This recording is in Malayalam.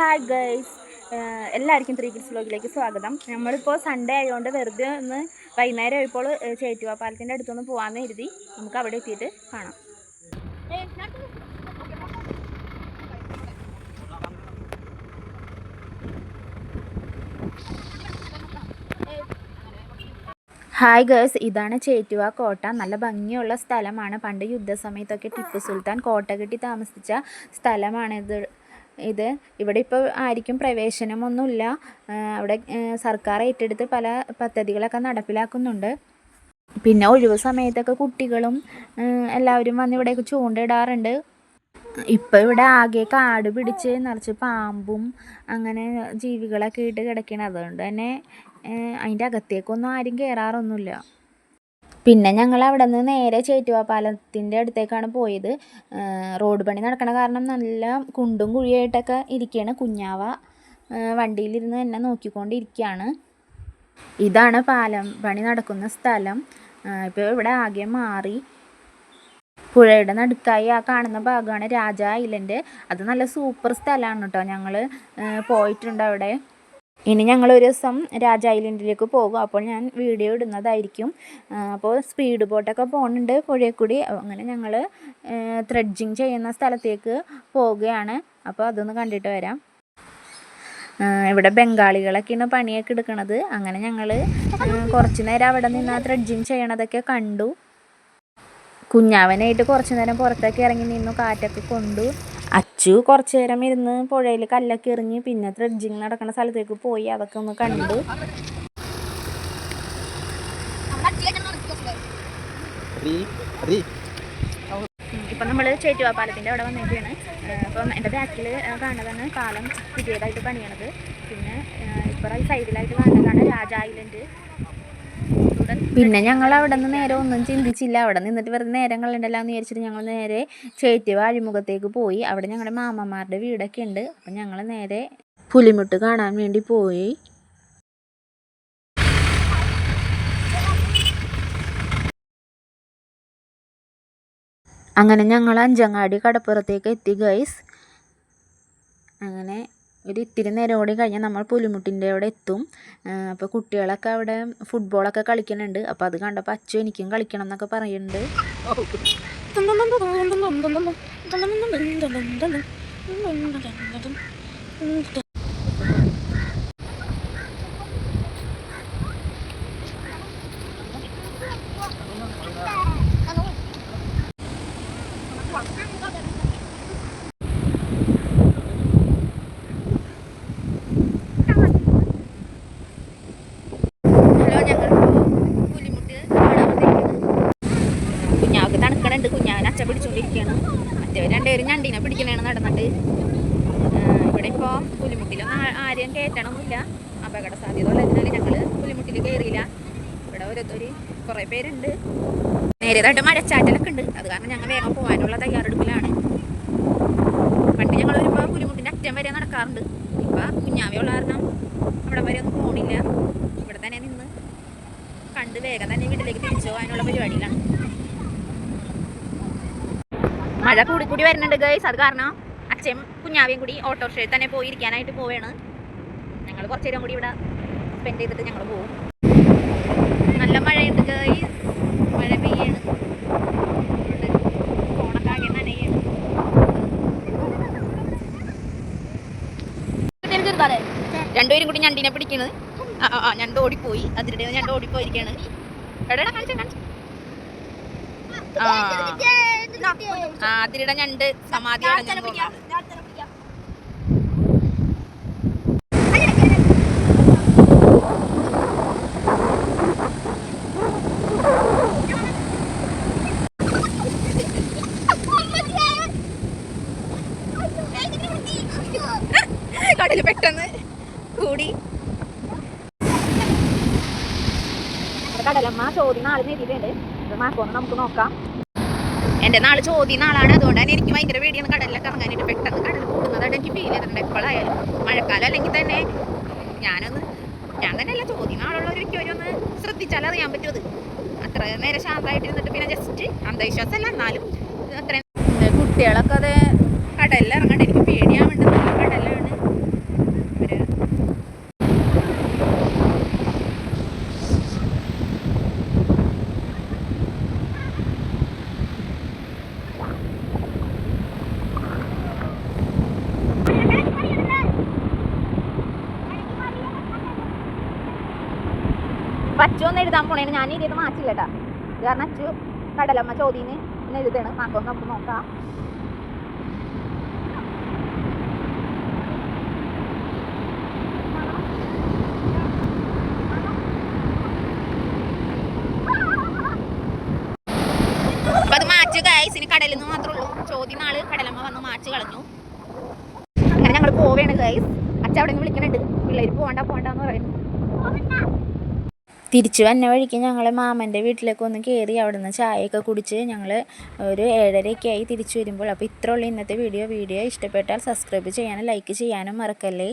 ഹായ് ഗേൾസ് എല്ലാവർക്കും ത്രീ കിഡ്സ് വ്ലോഗിലേക്ക് സ്വാഗതം. നമ്മളിപ്പോൾ സൺഡേ ആയതുകൊണ്ട് വെറുതെ ഒന്ന് വൈകുന്നേരം ആയപ്പോൾ ചേറ്റുവാ പാലത്തിന്റെ അടുത്തൊന്ന് പോകാമെന്ന് കരുതി. നമുക്ക് അവിടെ എത്തിയിട്ട് കാണാം. ഹായ് ഗേഴ്സ് ഇതാണ് ചേറ്റുവ കോട്ട. നല്ല ഭംഗിയുള്ള സ്ഥലമാണ്. പണ്ട് യുദ്ധസമയത്തൊക്കെ ടിപ്പു സുൽത്താൻ കോട്ട കെട്ടി താമസിച്ച സ്ഥലമാണിത്. ഇത്. ഇവിടെ ഇപ്പോൾ ആർക്കും പ്രവേശനമൊന്നുമില്ല. അവിടെ സർക്കാർ ഏറ്റെടുത്ത് പല പദ്ധതികളൊക്കെ നടപ്പിലാക്കുന്നുണ്ട്. പിന്നെ ഒഴിവ് സമയത്തൊക്കെ കുട്ടികളും എല്ലാവരും വന്ന് ഇവിടേക്ക് ചൂണ്ടയിടാറുണ്ട്. ഇപ്പം ഇവിടെ ആകെ കാട് പിടിച്ച് നിറച്ച് പാമ്പും അങ്ങനെ ജീവികളൊക്കെ ഇട്ട് കിടക്കണം അതുകൊണ്ട് തന്നെ അതിന്റെ അകത്തേക്കൊന്നും ആരും കയറാറൊന്നുമില്ല പിന്നെ ഞങ്ങൾ അവിടെ നിന്ന് നേരെ ചേറ്റുവാ പാലത്തിന്റെ അടുത്തേക്കാണ് പോയത്. റോഡ് പണി നടക്കണ കാരണം നല്ല കുണ്ടും കുഴിയായിട്ടൊക്കെ ഇരിക്കുകയാണ് കുഞ്ഞാവ വണ്ടിയിലിരുന്ന് എന്നെ നോക്കിക്കൊണ്ടിരിക്കുകയാണ്. ഇതാണ് പാലം പണി നടക്കുന്ന സ്ഥലം. ഇപ്പോൾ ഇവിടെ ആകെ മാറി. പുഴയുടെ നടുക്കായി ആ കാണുന്ന ഭാഗമാണ് രാജ ഐലൻഡ് അത് നല്ല സൂപ്പർ സ്ഥലമാണ് കേട്ടോ. ഞങ്ങൾ പോയിട്ടുണ്ട് അവിടെ. ഇനി ഞങ്ങൾ ഒരു ദിവസം രാജ ഐലൻഡിലേക്ക് പോകും. അപ്പോൾ ഞാൻ വീഡിയോ ഇടുന്നതായിരിക്കും. അപ്പോൾ സ്പീഡ് ബോട്ടൊക്കെ പോകുന്നുണ്ട് പുഴയിൽ കൂടി അങ്ങനെ ഞങ്ങൾ ത്രെഡ്ജിങ് ചെയ്യുന്ന സ്ഥലത്തേക്ക് പോവുകയാണ്. അപ്പോൾ അതൊന്ന് കണ്ടിട്ട് വരാം. ഇവിടെ ബംഗാളികളൊക്കെയാണ് പണിയൊക്കെ എടുക്കുന്നത് അങ്ങനെ ഞങ്ങൾ കുറച്ച് നേരം അവിടെ നിന്ന് ത്രെഡ്ജിങ് ചെയ്യണതൊക്കെ കണ്ടു. കുഞ്ഞാവനായിട്ട് കുറച്ച് നേരം പുറത്തേക്ക് ഇറങ്ങി നിന്നു കാറ്റൊക്കെ കൊണ്ടു. അച്ചു കുറച്ചു നേരം ഇരുന്ന് പുഴയിൽ കല്ലൊക്കെ എറിഞ്ഞ് പിന്നെ ത്രെഡ്ജിങ് നടക്കുന്ന സ്ഥലത്തേക്ക് പോയി. അതൊക്കെ ഒന്ന് കണ്ടു. ഇപ്പം നമ്മൾ ചേറ്റുവാ പാലത്തിന്റെ അവിടെ വന്നിരിക്കുകയാണ്. അപ്പം എന്റെ ബാക്കിൽ കാണുന്നതാണ് പാലം പുതിയതായിട്ട് പണിയണത്. പിന്നെ ഇപ്പുറം സൈഡിലായിട്ട് കാണുന്നതാണ് രാജ ഐലൻഡ് പിന്നെ ഞങ്ങൾ അവിടെ നിന്ന് നേരെ ഒന്നും ചിന്തിച്ചില്ല. അവിടെ നിന്നിട്ട് വെറുതെ നേരം കളയണ്ടല്ലോ എന്ന് വിചാരിച്ചിട്ട് ഞങ്ങൾ നേരെ ചേറ്റുവ അഴിമുഖത്തേക്ക് പോയി. അവിടെ ഞങ്ങളുടെ മാമന്മാരുടെ വീടൊക്കെ ഉണ്ട്. അപ്പം ഞങ്ങൾ നേരെ പുലിമുട്ട് കാണാൻ വേണ്ടി പോയി. അങ്ങനെ ഞങ്ങൾ അഞ്ചങ്ങാടി കടപ്പുറത്തേക്ക് എത്തി ഗൈസ് അങ്ങനെ ഒരു ഇത്തിരി നേരം കൂടി കഴിഞ്ഞാൽ നമ്മൾ പുലിമുട്ടിന്റെ അവിടെ എത്തും. അപ്പോൾ കുട്ടികളൊക്കെ അവിടെ ഫുട്ബോളൊക്കെ കളിക്കുന്നുണ്ട്. അപ്പോൾ അത് കണ്ടപ്പോൾ അച്ചു എനിക്കും കളിക്കണം എന്നൊക്കെ പറയുന്നുണ്ട് ഹലോ ഞങ്ങൾ പുലിമുട്ട് കാണാൻ വന്നിരിക്കുകയാണ്. കുഞ്ഞാവക്ക് തണുക്കണുണ്ട് കുഞ്ഞാവൻ അച്ഛൻ പിടിച്ചുകൊണ്ടിരിക്കുകയാണ് മറ്റവർ രണ്ടുപേരും ഞണ്ടീനെ പിടിക്കണേണ് നടന്നിട്ട് ഇവിടെ ഇപ്പോൾ പുലിമുട്ടിലൊന്നും ആരെയും കയറ്റണമൊന്നുമില്ല. അപകട സാധ്യത ഉള്ളതിനാൽ ഞങ്ങൾ പുലിമുട്ടിൽ കയറിയില്ല. ഇവിടെ ഓരോരുത്തർ കുറേ പേരുണ്ട്. നേരിയതായിട്ട് മഴച്ചാറ്റലൊക്കെ ഉണ്ട്. അത് കാരണം ഞങ്ങൾ വേഗം പോകാനുള്ള തയ്യാറെടുപ്പിലാണ്. പണ്ട് ഞങ്ങൾ വരുമ്പോൾ പുലിമുട്ടിന്റെ അറ്റം വരെ നടക്കാറുണ്ട്. ഇപ്പം കുഞ്ഞാവയുള്ള കാരണം അവിടെ വരെ ഒന്നും പോണില്ല. ഇവിടെ തന്നെ നിന്ന് കണ്ട് വേഗം തന്നെ വീട്ടിലേക്ക് തിരിച്ചു പോകാനുള്ള പരിപാടിയിലാണ്. മഴ കൂടി കൂടി വരുന്നുണ്ട് ഗൈസ് അത് കാരണം അച്ഛൻ കുഞ്ഞാവിയും കൂടി ഓട്ടോറിക്ഷയിൽ തന്നെ പോയി ഇരിക്കാനായിട്ട് പോവുകയാണ് ഞങ്ങൾ കുറച്ച് നേരം കൂടി ഇവിടെ സ്പെൻഡ് ചെയ്തിട്ട് ഞങ്ങൾ പോകും നല്ല മഴയുണ്ട് ഗൈസ് മഴ പെയ്യാണ്. രണ്ടുപേരും കൂടി ഞണ്ടിനെ പിടിക്കുന്നത് ആ, ആ ഞണ്ട് ഓടിപ്പോയി. അതിനിടെ ഞണ്ട് ഓടിപ്പോയിരിക്കാണ് എവിടെയാണ് കാണിച്ചാ കാണിച്ചു? ആ. ആ അതിനിടെ ഞണ്ട് സമാധി. കടൽ പെട്ടെന്ന് കൂടി. കടലമ്മ ചോദ്യം നാളെ നേരിയിട്ടുണ്ട് ഇത് മാക്കോന്ന് നമുക്ക് നോക്കാം. എന്റെ നാളെ ചോദ്യം നാളാണ്. അതുകൊണ്ട് തന്നെ എനിക്ക് ഭയങ്കര പേടിയാണ് കടലിലൊക്കെ ഇറങ്ങാനായിട്ട്. പെട്ടെന്ന് കടൽ കൂടുന്നതായിട്ട് എനിക്ക് ഫീൽ ചെയ്തിട്ടുണ്ട് എപ്പോഴായാലും മഴക്കാലം അല്ലെങ്കിൽ തന്നെ ഞാനൊന്ന് ഞാൻ തന്നെ അല്ല ചോദ്യം നാളുള്ളവർ ഒരു ഒന്ന് ശ്രദ്ധിച്ചാൽ അറിയാൻ പറ്റുമത് അത്. അത്ര നേരം ശാന്തമായിട്ടിരുന്നിട്ട് പിന്നെ ജസ്റ്റ് അന്ധവിശ്വാസമല്ല എന്നാലും അത്രയും കുട്ടികളൊക്കെ അത് കടലിൽ ഇറങ്ങാണ്ട് എനിക്ക് പേടിയാവുന്നുണ്ട് നല്ല കടലാണ് ഒന്ന് എഴുതാൻ പോണേന് ഞാൻ എഴുതിയത് മാറ്റില്ല കേട്ടാ കാരണം അച്ചു കടലമ്മ ചോദ്യം ഇന്ന് എഴുതാണ്. മാക്കോ നമുക്ക് നോക്കാം. ഗൈസ് ഉള്ളൂ. കടലമ്മ കളഞ്ഞു. അങ്ങനെ ഞങ്ങൾ പോവുകയാണ് ഗൈസ് അച്ഛൻ അവിടെ നിന്ന് വിളിക്കുന്നുണ്ട് പിള്ളേർ പോകണ്ട പോകണ്ടെന്ന് പറയുന്നു. തിരിച്ചു വന്ന വഴിക്ക് ഞങ്ങൾ മാമന്റെ വീട്ടിലേക്ക് ഒന്ന് കയറി അവിടുന്ന് ചായയൊക്കെ കുടിച്ച് ഞങ്ങൾ ഒരു ഏഴരയൊക്കെ ആയി തിരിച്ചു വരുമ്പോൾ. അപ്പോൾ ഇത്രയുള്ള ഇന്നത്തെ വീഡിയോ. വീഡിയോ ഇഷ്ടപ്പെട്ടാൽ സബ്സ്ക്രൈബ് ചെയ്യാനും ലൈക്ക് ചെയ്യാനും മറക്കല്ലേ?